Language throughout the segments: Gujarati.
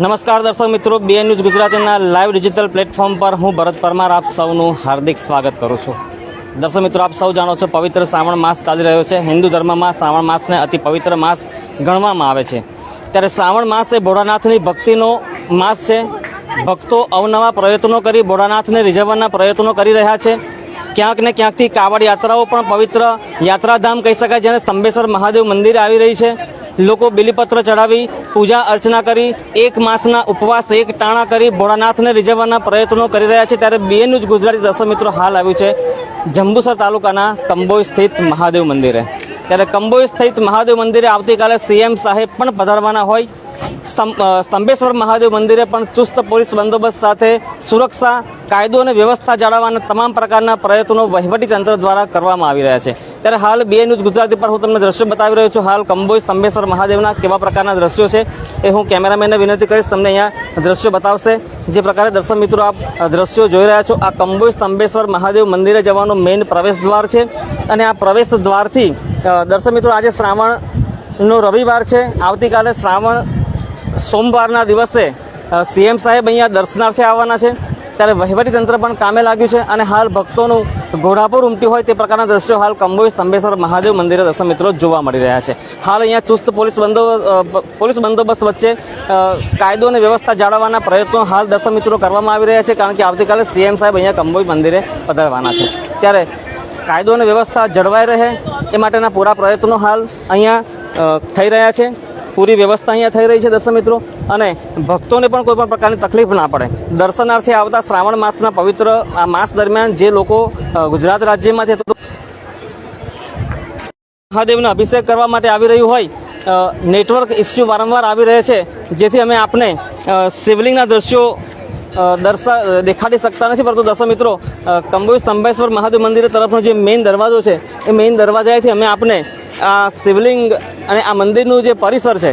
નમસ્કાર દર્શક મિત્રો બીએન ન્યૂઝ ગુજરાતીના લાઈવ ડિજિટલ પ્લેટફોર્મ પર હું ભરત પરમાર આપ સૌનું હાર્દિક સ્વાગત કરું છું. દર્શક મિત્રો, આપ સૌ જાણો છો પવિત્ર શ્રાવણ માસ ચાલી રહ્યો છે. હિન્દુ ધર્મમાં શ્રાવણ માસને અતિ પવિત્ર માસ ગણવામાં આવે છે. ત્યારે શ્રાવણ માસ એ ભોળાનાથની ભક્તિનો માસ છે. ભક્તો અવનવા પ્રયત્નો કરી ભોળાનાથને રીઝવવાના પ્રયત્નો કરી રહ્યા છે. ક્યાંક ને ક્યાંકથી કાવડ યાત્રાઓ પણ પવિત્ર યાત્રાધામ કહી શકાય, જેને સંબેશ્વર મહાદેવ મંદિરે આવી રહી છે. લોકો બિલીપત્ર ચડાવી પૂજા અર્ચના કરી, એક માસના ઉપવાસ, એક ટાણા કરી, ભોળાનાથને રીઝવવાના પ્રયત્નો કરી રહ્યા છે. ત્યારે બેનું જ ગુજરાતી દર્શક મિત્રો હાલ આવ્યું છે. જંબુસર તાલુકાના કંબોઈ સ્થિત મહાદેવ મંદિરે. ત્યારે કંબોઈ સ્થિત મહાદેવ મંદિરે આવતીકાલે સીએમ સાહેબ પણ પધારવાના હોય. સ્તંભેશ્વર મહાદેવ મંદિરે પણ ચુસ્ત પોલીસ બંદોબસ્ત સાથે સુરક્ષા, કાયદો અને વ્યવસ્થા જાળવવાના તમામ પ્રકારના પ્રયત્નો વહીવટી તંત્ર દ્વારા કરવામાં આવી રહ્યા છે. ત્યારે હાલ બે ન્યૂઝ ગુજરાતી પર હું તમને દ્રશ્યો બતાવી રહ્યો છું. હાલ કંબોઈ સ્તંભેશ્વર મહાદેવના કેવા પ્રકારના દ્રશ્યો છે એ હું કેમેરામેનને વિનંતી કરીશ, તમને અહીંયા દ્રશ્યો બતાવશે. જે પ્રકારે દર્શક મિત્રો આપ દ્રશ્યો જોઈ રહ્યા છો, આ કંબોઈ સ્તંભેશ્વર મહાદેવ મંદિરે જવાનો મેઇન પ્રવેશ દ્વાર છે અને આ પ્રવેશ દ્વારથી દર્શન મિત્રો આજે શ્રાવણનો રવિવાર છે. આવતીકાલે શ્રાવણ સોમવારના દિવસે સીએમ સાહેબ અહીંયા દર્શનાર્થે આવવાના છે. ત્યારે વહીવટી તંત્ર પણ કામે લાગ્યું છે અને હાલ ભક્તોનું ઘોડાપુર ઉમટી હોય તે પ્રકારના દ્રશ્યો હાલ કંબોઈ સ્તંભેશ્વર મહાદેવ મંદિરે દર્શન મિત્રો જોવા મળી રહ્યા છે. હાલ અહીંયા ચુસ્ત પોલીસ બંદોબસ્ત પોલીસ બંદોબસ્ત વચ્ચે કાયદો અને વ્યવસ્થા જાળવવાના પ્રયત્નો હાલ દર્શક મિત્રો કરવામાં આવી રહ્યા છે કારણ કે આવતીકાલે સીએમ સાહેબ અહીંયા કંબોઈ મંદિરે પધારવાના છે. ત્યારે કાયદો અને વ્યવસ્થા જળવાઈ રહે એ માટેના પૂરા પ્રયત્નો હાલ અહીંયા થઈ રહ્યા છે. પૂરી વ્યવસ્થા અહીંયા થઈ રહી છે દર્શક મિત્રો. અને ભક્તોને પણ કોઈ પણ પ્રકારની તકલીફ ના પડે. દર્શનાર્થે આવતા શ્રાવણ માસના પવિત્ર આ માસ દરમિયાન જે લોકો ગુજરાત રાજ્યમાંથી મહાદેવનો અભિષેક કરવા માટે આવી રહ્યું હોય નેટવર્ક ઇસ્યુ વારંવાર આવી રહે છે જેથી અમે આપને શિવલિંગના દ્રશ્યો દર્શા દેખાડી શકતા નથી. પરંતુ દર્શક મિત્રો અ, કંબોઈ સ્તંભેશ્વર મહાદેવ મંદિર તરફનો જે મેઇન દરવાજો છે એ મેઇન દરવાજાથી અમે આપને આ શિવલિંગ અને આ મંદિરનું જે પરિસર છે.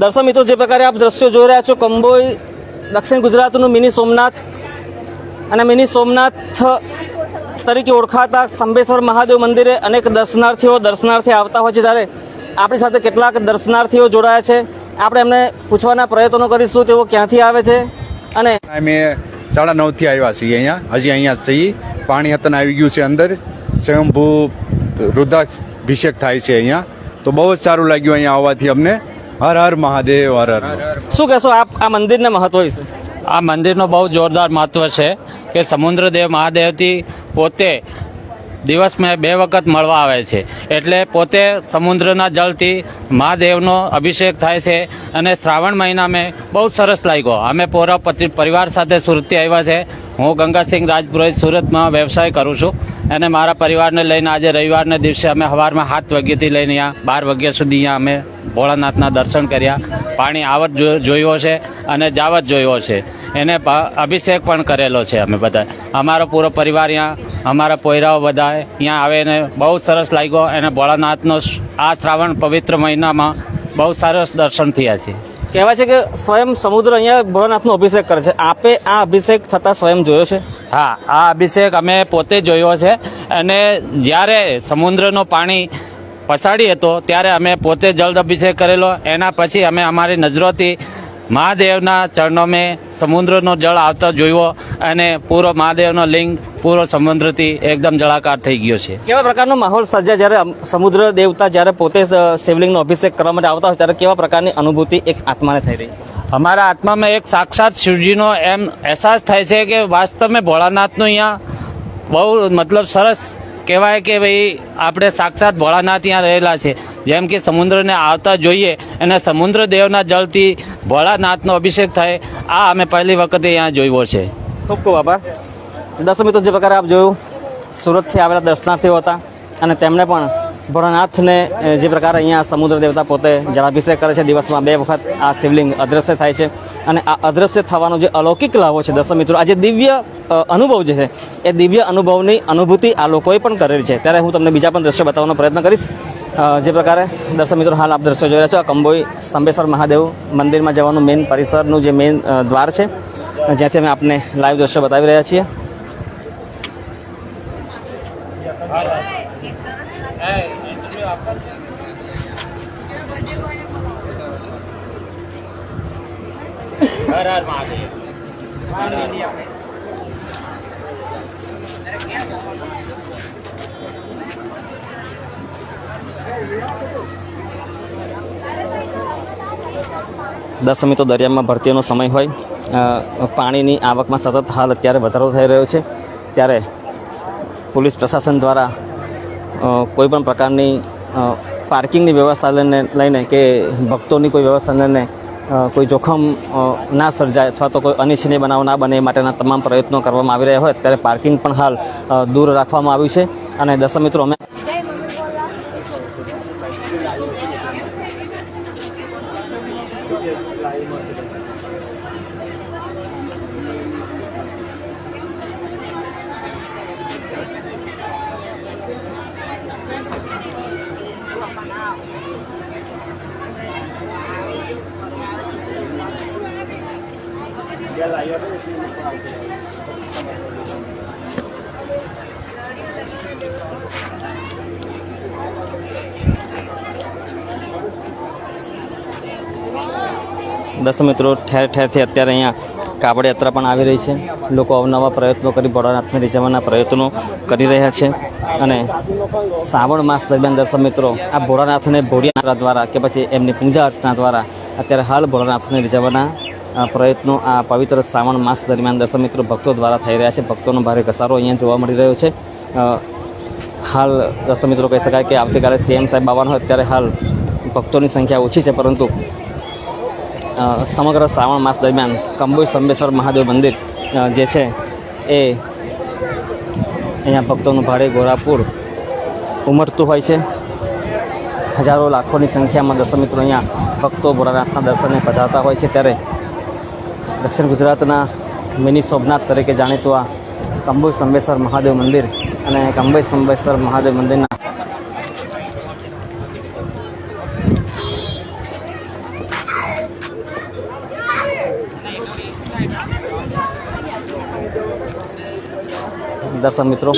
દર્શક મિત્રો, જે પ્રકારે આપ દ્રશ્યો જોઈ રહ્યા છો, કંબોઈ, દક્ષિણ ગુજરાતનું મિની સોમનાથ અને મિની સોમનાથ તરીકે ઓળખાતા સંબેશ્વર મહાદેવ મંદિરે અનેક દર્શનાર્થીઓ, દર્શનાર્થી આવતા હોય છે. ત્યારે આપણી સાથે કેટલાક દર્શનાર્થીઓ જોડાયા છે. આપણે એમને પૂછવાના પ્રયત્નો કરીશું, તેઓ ક્યાંથી આવે છે અને અમે સાડા નવથી આવ્યા છીએ અહીંયા. હજી અહીંયા છીએ. પાણી હતન આવી ગયું છે અંદર. સ્વયંભૂ રુદ્રાભિષેક થાય છે અહીંયા. તો બહુ જ સારું લાગ્યું અહીંયા આવવાથી અમને. હર હર મહાદેવ હર હર શું કહેશો આપ આ મંદિરના મહત્વ વિશે? આ મંદિરનો બહુ જોરદાર મહત્વ છે કે સમુદ્રદેવ મહાદેવથી પોતે દિવસમાં બે વખત મળવા આવે છે. એટલે પોતે સમુદ્રના જળથી મહાદેવનો અભિષેક થાય છે અને શ્રાવણ મહિનામાં બહુ સરસ લાગ્યો. અમે પોરા પતિ- પરિવાર સાથે સુરતથી આવ્યા છે. હું ગંગાસિંહ રાજપુરોહિત સુરતમાં વ્યવસાય કરું છું અને મારા પરિવારને લઈને આજે રવિવારના દિવસે અમે સવારમાં સાત વાગ્યાથી લઈને અહીંયા બાર વાગ્યા સુધી અહીંયા અમે ભોળાનાથના દર્શન કર્યા. પાણી આવત જોયો છે અને જાવત જોયો છે એને અભિષેક પણ કરેલો છે અમે બધા અમારો પૂરો પરિવાર અહીંયા અમારા પોયરાઓ બધા અહીંયા આવે ને બહુ સરસ લાગ્યો. અને ભોળાનાથનો આ શ્રાવણ પવિત્ર મહિનામાં બહુ સરસ દર્શન થયા છે. કહેવાય છે કે સ્વયં સમુદ્ર અહીંયા ભોળાનાથનો અભિષેક કરે છે. આપે આ અભિષેક થતાં સ્વયં જોયો છે? હા આ અભિષેક અમે પોતે જોયો છે. અને જ્યારે સમુદ્રનો પાણી પછાડી હતો ત્યારે અમે પોતે જળ અભિષેક કરેલો. એના પછી અમે અમારી નજરોથી મહાદેવના ચરણોમાં સમુદ્રનો જળ આવતો જોયો અને પૂરો મહાદેવનો લિંગ પૂરો સમુદ્રથી એકદમ જળાકાર થઈ ગયો છે. કેવા પ્રકારનો માહોલ સર્જાય જ્યારે સમુદ્ર દેવતા જ્યારે પોતે શિવલિંગનો અભિષેક કરવા માટે આવતા હોય ત્યારે કેવા પ્રકારની અનુભૂતિ એક આત્માને થઈ રહી છે? અમારા આત્મામાં એક સાક્ષાત શિવજીનો એમ અહેસાસ થાય છે કે વાસ્તવમાં ભોળાનાથનું અહીંયા બહુ મતલબ સરસ કહેવાય કે ભાઈ, આપણે સાક્ષાત ભોળાનાથ ત્યાં રહેલા છે. જેમ કે સમુદ્રને આવતા જોઈએ અને સમુદ્ર દેવના જળથી ભોળાનાથનો અભિષેક થાય, આ અમે પહેલી વખતે અહીંયા જોયો છે. ખૂબ ખૂબ આભાર. દર્શક મિત્રો, જે પ્રકારે આપ જોયું, સુરતથી આવેલા દર્શનાર્થીઓ હતા અને તેમણે પણ ભોળાનાથને જે પ્રકારે અહીંયા સમુદ્ર દેવતા પોતે જળાભિષેક કરે છે. દિવસમાં બે વખત આ શિવલિંગ અદ્રશ્ય થાય છે. અને આ અદ્રશ્ય થવાનો જે અલૌકિક લાવો છે, દર્શક મિત્રો આ જે દિવ્ય અનુભવ જે છે, એ દિવ્ય અનુભવની અનુભૂતિ આ લોકોએ પણ કરેલી છે. ત્યારે હું તમને બીજા પણ દ્રશ્યો બતાવવાનો પ્રયત્ન કરીશ. જે પ્રકારે દર્શક મિત્રો, હાલ આપ દ્રશ્યો જોઈ રહ્યા છો. આ કંબોઈ સ્તંભેશ્વર મહાદેવ મંદિરમાં જવાનું મેઇન પરિસરનું જે મેઇન દ્વાર છે. જ્યાંથી અમે આપને લાઈવ દ્રશ્યો બતાવી રહ્યા છીએ. દસ મિત્રો દરિયામાં ભરતીનો સમય હોય. પાણીની આવકમાં સતત હાલ અત્યારે વધારો થઈ રહ્યો છે. ત્યારે પોલીસ પ્રશાસન દ્વારા કોઈપણ કોઈ પણ પ્રકારની પાર્કિંગની વ્યવસ્થા લઈને લઈને કે ભક્તોની કોઈ વ્યવસ્થા લઈને કોઈ જોખમ ના સર્જાય અથવા તો કોઈ અનિચ્છનીય બનાવ ના બને માટેના તમામ પ્રયત્નો કરવામાં આવી રહ્યા હોય, ત્યારે પાર્કિંગ પણ હાલ દૂર રાખવામાં આવ્યું છે. અને દસ મિત્રો, અમે દસ મિત્રો, ઠેર ઠેરથી અત્યારે અહીંયા કાવડ યાત્રા પણ આવી રહી છે. લોકો અવનવા પ્રયત્નો કરી ભોળાનાથને રીઝવવાના પ્રયત્નો કરી રહ્યા છે. અને શ્રાવણ માસ દરમિયાન દર્શક મિત્રો, આ ભોળાનાથને ભોળિયાનાથ દ્વારા કે પછી એમની પૂજા અર્ચના દ્વારા અત્યારે હાલ ભોળાનાથને રીઝવવાના પ્રયત્નો આ પવિત્ર શ્રાવણ માસ દરમિયાન દર્શક મિત્રો ભક્તો દ્વારા થઈ રહ્યા છે. ભક્તોનો ભારે ઘસારો અહીંયા જોવા મળી રહ્યો છે. હાલ દર્શક મિત્રો કહી શકાય કે આવતીકાલે સીએમ સાહેબ આવવાના હોય ત્યારે હાલ ભક્તોની સંખ્યા ઓછી છે, પરંતુ સમગ્ર શ્રાવણ માસ દરમિયાન કંબોઈ સંબેશ્વર મહાદેવ મંદિર જે છે એ અહીંયા ભક્તોનું ભારે ગોરાપુર ઉમટતું હોય છે. હજારો લાખોની સંખ્યામાં દર્શન મિત્રો અહીંયા ભક્તો ભોળાનાથના દર્શને પધારતા હોય છે. ત્યારે દક્ષિણ ગુજરાતના મિની સોમનાથ તરીકે જાણીતું આ કંબોઈ સ્તંભેશ્વર મહાદેવ મંદિર અને કંબુ સ્તંભેશ્વર મહાદેવ મંદિરના દર્શક મિત્રો,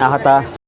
આ હતા